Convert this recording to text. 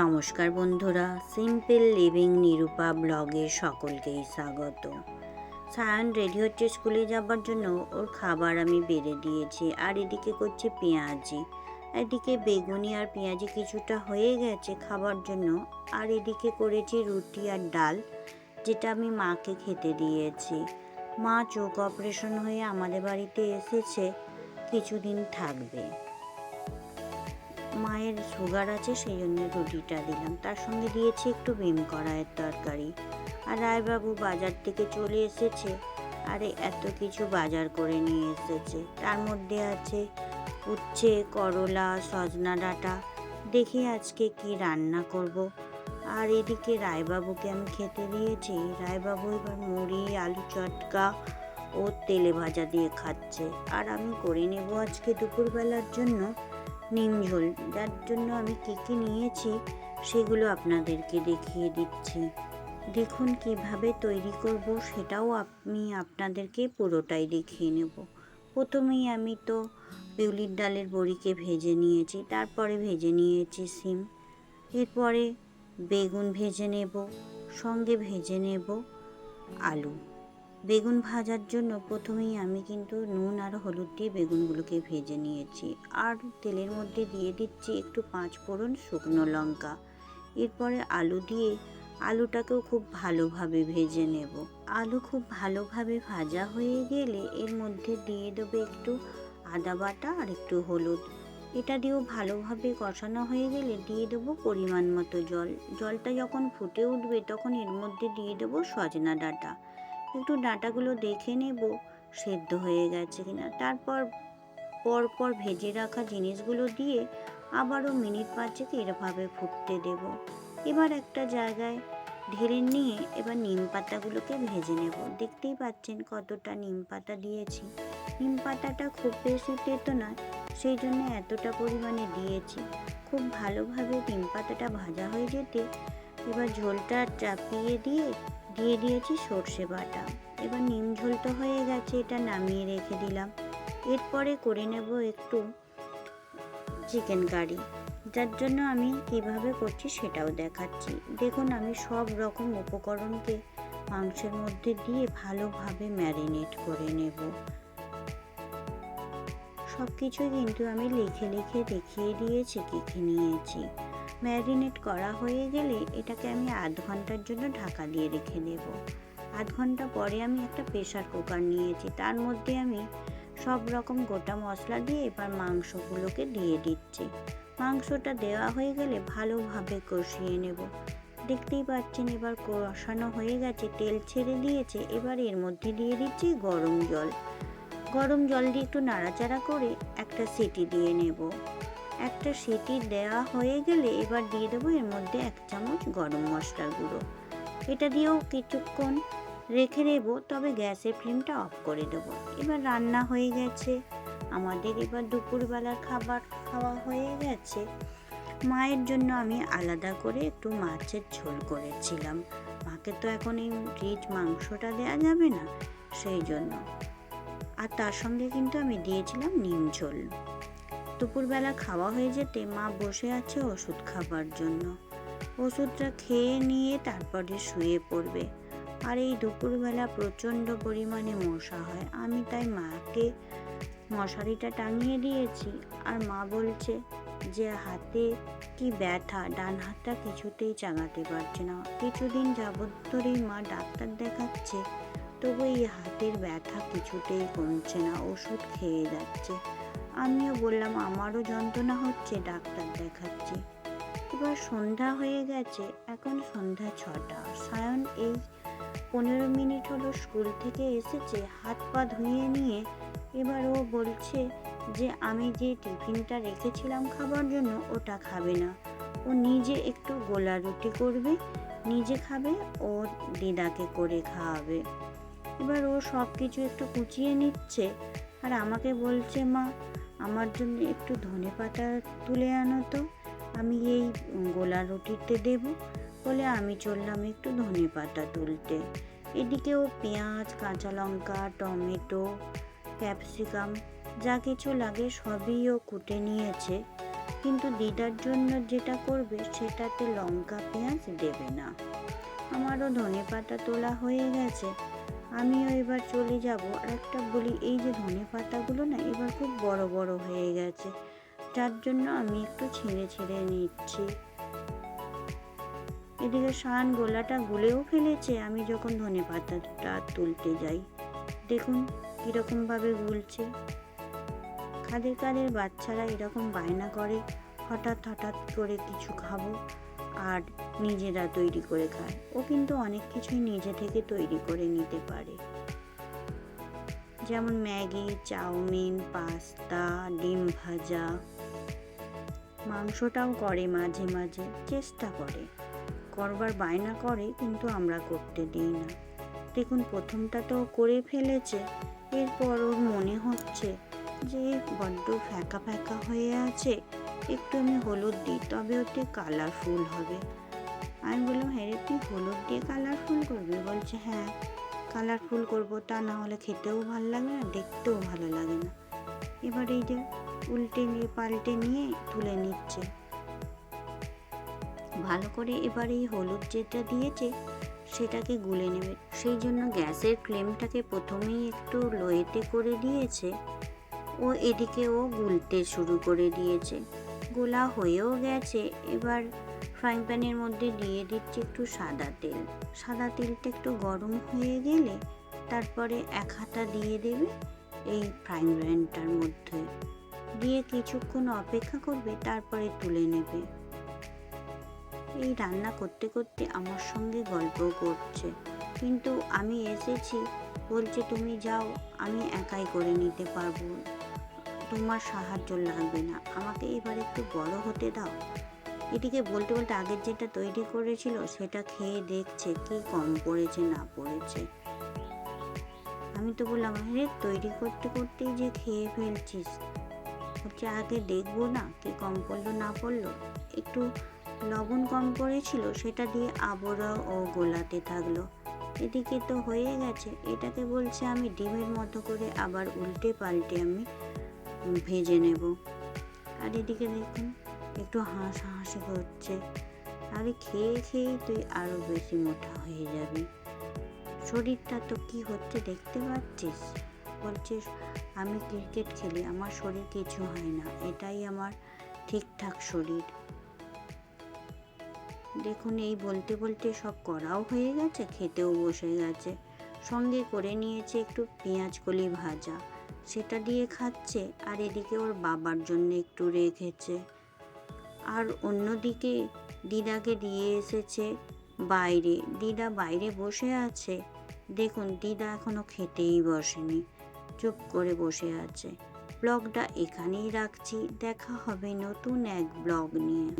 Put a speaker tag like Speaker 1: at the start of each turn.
Speaker 1: নমস্কার বন্ধুরা simple living Nirupa ব্লগে সকলকেই স্বাগত। সায়ন রেডি হচ্ছে স্কুলে যাবার জন্য ওর খাবার আমি বেড়ে দিয়েছি, আর এদিকে করছে পেঁয়াজি। এদিকে বেগুনি আর পেঁয়াজি কিছুটা হয়ে গেছে খাবার জন্য, আর এদিকে করেছি রুটি আর ডাল, যেটা আমি মাকে খেতে দিয়েছি। মা চোখ অপারেশন হয়ে আমাদের বাড়িতে এসেছে, কিছুদিন থাকবে। মায়ের সুগার আছে, সেই জন্য রুটিটা দিলাম। তার সঙ্গে দিয়েছি একটু ভীম কড়াইয়ের তরকারি। আর রায়বাবু বাজার থেকে চলে এসেছে আরে এত কিছু বাজার করে নিয়ে এসেছে। তার মধ্যে আছে উচ্ছে, করলা, সজনা ডাঁটা। দেখি আজকে কি রান্না করব। আর এদিকে রায়বাবুকে আমি খেতে দিয়েছি। রায়বাবু এবার মুড়ি, আলু চটকা ও তেলে ভাজা দিয়ে খাচ্ছে। আর আমি করে নেব আজকে দুপুরবেলার জন্য। নিম ঝোল। যার জন্য আমি কী কী নিয়েছি সেগুলো আপনাদেরকে দেখিয়ে দিচ্ছি। দেখুন কীভাবে তৈরি করব সেটাও আমি আপনাদেরকে পুরোটাই দেখিয়ে নেব। প্রথমেই আমি তো বিউলির ডালের বড়িকে ভেজে নিয়েছি, তারপরে ভেজে নিয়েছি সিম, এরপরে বেগুন ভেজে নেব, সঙ্গে ভেজে নেব আলু। বেগুন ভাজার জন্য প্রথমেই আমি কিন্তু নুন আর হলুদ দিয়ে বেগুনগুলোকে ভেজে নিয়েছি। আর তেলের মধ্যে দিয়ে দিচ্ছি একটু পাঁচ ফোড়ন শুকনো লঙ্কা। এরপরে আলু দিয়ে আলুটাকেও খুব ভালোভাবে ভেজে নেব। আলু খুব ভালোভাবে ভাজা হয়ে গেলে এর মধ্যে দিয়ে দেবো একটু আদা বাটা আর একটু হলুদ। এটা দিয়েও ভালোভাবে কষানো হয়ে গেলে দিয়ে দেবো পরিমাণ মতো জল। জলটা যখন ফুটে উঠবে তখন এর মধ্যে দিয়ে দেবো সজনা ডাঁটা। একটু ডাঁটাগুলো দেখে নেব, সেদ্ধ হয়ে গেছে কিনা। তারপর পর পর ভেজে রাখা জিনিসগুলো দিয়ে আবারও মিনিট পাঁচেক এরভাবে ফুটতে দেব। এবার একটা জায়গায় ঢেলে নিয়ে এবার নিম পাতাগুলোকে ভেজে নেব। দেখতেই পাচ্ছেন কতটা নিম পাতা দিয়েছি। নিম পাতাটা খুব বেশি তেতো না, সেই জন্য এতটা পরিমাণে দিয়েছি। খুব ভালোভাবে নিম পাতাটা ভাজা হয়ে যেতে এবার ঝোলটা চাপিয়ে দিয়ে দিয়ে দিয়েছি সর্ষে বাটা। এবার নিম ঝোল তো হয়ে গেছে, এটা নামিয়ে রেখে দিলাম। এরপরে করে নেব একটু চিকেন কারি যার জন্য আমি কীভাবে করছি সেটাও দেখাচ্ছি। দেখুন, আমি সব রকম উপকরণকে মাংসের মধ্যে দিয়ে ভালোভাবে ম্যারিনেট করে নেব। সব কিছুই কিন্তু আমি লিখে লিখে দেখিয়ে দিয়েছি কী কী নিয়েছি। ম্যারিনেট করা হয়ে গেলে এটাকে আমি আধ ঘণ্টার জন্য ঢাকা দিয়ে রেখে দেব। আধ ঘণ্টা পরে আমি একটা প্রেশার কুকার নিয়েছি, তার মধ্যে আমি সব রকম গোটা মশলা দিয়ে এবার মাংসগুলোকে দিয়ে দিচ্ছি। মাংসটা দেওয়া হয়ে গেলে ভালোভাবে কষিয়ে নেব। দেখতেই পাচ্ছেন এবার কষানো হয়ে গেছে, তেল ছেড়ে দিয়েছে, এবার এর মধ্যে দিয়ে দিচ্ছি গরম জল। গরম জল দিয়ে একটু নাড়াচাড়া করে একটা সিটি দিয়ে নেব। একটা সিটি দেওয়া হয়ে গেলে এবার দিয়ে দেবো এর মধ্যে এক চামচ গরম মশলার গুঁড়ো। এটা দিয়েও কিছুক্ষণ রেখে দেব তবে গ্যাসের ফ্লেমটা অফ করে দেব। এবার রান্না হয়ে গেছে। আমাদের এবার দুপুরবেলার খাবার খাওয়া হয়ে গেছে। মায়ের জন্য আমি আলাদা করে একটু মাছের ঝোল করেছিলাম। মাকে তো এখন এই রিচ মাংসটা দেওয়া যাবে না, সেই জন্য। আর তার সঙ্গে কিন্তু আমি দিয়েছিলাম নিম ঝোল। দুপুরবেলা খাওয়া হয়ে যেতে মা বসে আছে ওষুধ খাবার জন্য। ওষুধটা খেয়ে নিয়ে তারপরে শুয়ে পড়বে। আর এই দুপুরবেলা প্রচণ্ড পরিমাণে মশা হয়। আমি তাই মাকে মশারিটা টাঙিয়ে দিয়েছি। আর মা বলছে যে হাতে কি ব্যথা, ডান হাতটা কিছুতেই চাগাতে পারছে না। কিছুদিন যাবৎ ধরেই মা ডাক্তার দেখাচ্ছে তবু এই হাতের ব্যথা কিছুতেই কমছে না, ওষুধ খেয়ে যাচ্ছে। আমিও বললাম, আমারও যন্ত্রণা হচ্ছে, ডাক্তার দেখাচ্ছি। এবার সন্ধ্যা হয়ে গেছে, এখন সন্ধ্যা ছটা। সায়ন এই পনেরো মিনিট হলো স্কুল থেকে এসেছে, হাত পা ধুয়ে নিয়ে এবার ও বলছে যে, আমি যে টিফিনটা রেখেছিলাম খাবার জন্য, ওটা খাবে না। ও নিজে একটু গোলা রুটি করবে, নিজে খাবে, ও দিদাকে করে খাওয়াবে। এবার ও সব কিছু একটু কুচিয়ে নিচ্ছে আর আমাকে বলছে, মা, আমার জন্য একটু ধনে পাতা তুলে আনো তো। আমি এই গোলা রুটিতে দেব। বলে আমি চললাম একটু ধনে পাতা তুলতে। এদিকেও পেঁয়াজ, কাঁচা লঙ্কা, টমেটো, ক্যাপসিকাম যা কিছু লাগে সবই ও কুটে নিয়েছে। কিন্তু দিদার জন্য যেটা করবে সেটাতে লঙ্কা, পেঁয়াজ দেবে না। আমারও ধনে পাতা তোলা হয়ে গেছে। আমিও এবার চলে যাব। আর একটা বলি, এই যে ধনে পাতাগুলো না, এবার খুব বড় বড় হয়ে গেছে। যার জন্য আমি একটু ছিঁড়ে ছিঁড়ে নিচ্ছি। এদিকে শান গোলাটা গুলেও ফেলেছে। আমি যখন ধনে পাতাটা তুলতে যাই, দেখুন কীরকমভাবে গুলছে। কাদের কাদের বাচ্চারা এরকম বায়না করে, হঠাৎ হঠাৎ করে কিছু খাব। আর নিজেরা তৈরি করে খায়। ও কিন্তু অনেক কিছুই নিজে থেকে তৈরি করে নিতে পারে। যেমন ম্যাগি, চাউমিন, পাস্তা, ডিম ভাজা। মাংসটাও করে মাঝে মাঝে, চেষ্টা করে। করবার বায়না করে, কিন্তু আমরা করতে দিই না। দেখুন, প্রথমটা তো করে ফেলেছে। এরপর ওর মনে হচ্ছে যে বড্ড ফ্যাকা ফ্যাকা হয়ে আছে। একটু আমি হলুদ দিই তবে ওতে কালারফুল হবে। আমি বললাম হ্যাঁ রে, তুই হলুদ দিয়ে কালারফুল করবি? বলছে হ্যাঁ কালারফুল করব। তা না হলে খেতেও ভালো লাগে না দেখতেও ভালো লাগে না। এবার এই যে উল্টে নিয়ে পাল্টে নিয়ে তুলে নিচ্ছে। ভালো করে এবার এই হলুদ যেটা দিয়েছে সেটাকে গুলে নেবে। সেই জন্য গ্যাসের ফ্লেমটাকে প্রথমেই একটু লোয়েতে করে দিয়েছে। ও এদিকে ও গুলতে শুরু করে দিয়েছে। গোলা হয়েও গেছে। এবার ফ্রাইং প্যানের মধ্যে দিয়ে দিচ্ছি একটু সাদা তেল। সাদা তেলটা একটু গরম হয়ে গেলে তারপরে এক হাতা দিয়ে দেবে এই ফ্রাইং প্যানটার মধ্যে। দিয়ে কিছুক্ষণ অপেক্ষা করবে, তারপরে তুলে নেবে। এই রান্না করতে করতে আমার সঙ্গে গল্প করছে। কিন্তু আমি এসেছি, বলছে, তুমি যাও, আমি একাই করে নিতে পারব। তোমার সাহায্য লাগবে না। আমাকে এবার একটু বড় হতে দাও। এদিকে বলতে বলতে আগের যেটা তৈরি করেছিল, সেটা খেয়ে দেখছে কি কম পড়েছে, না পড়েছে। আমি তো বললাম, আরে, তৈরি করতে করতেই যে খেয়ে ফেলছিস। বলছে আগে দেখব না কি কম পড়ল, না পড়ল। একটু লবণ কম পড়েছিল, সেটা দিয়ে আবারও ও গোলাতে থাকল। এদিকে তো হয়ে গেছে। এটাকে বলছে আমি ডিমের মতো করে আবার উল্টে পাল্টে আমি ভেজে নেব। আর এদিকে দেখুন, একটু হাসাহাসি করছে। আরে খেয়ে খেয়েই তুই আরও বেশি মোটা হয়ে যাবি। শরীরটা তো কি হচ্ছে দেখতে পাচ্ছিস? বলছিস আমি ক্রিকেট খেলি, আমার শরীর কিছু হয় না। এটাই আমার ঠিকঠাক শরীর। দেখুন, এই বলতে বলতে সব করাও হয়ে গেছে, খেতেও বসে গেছে। সঙ্গে করে নিয়েছে একটু পেঁয়াজ কলি ভাজা। সেটা দিয়ে খাচ্ছে আর এদিকে ওর বাবার জন্য একটু রেখেছে। আর অন্যদিকে দিদাকে দিয়ে এসেছে বাইরে। দিদা বাইরে বসে আছে। দেখুন, দিদা এখনও খেতেই বসেনি। চুপ করে বসে আছে। ব্লগটা এখানেই রাখছি। দেখা হবে নতুন এক ব্লগ নিয়ে।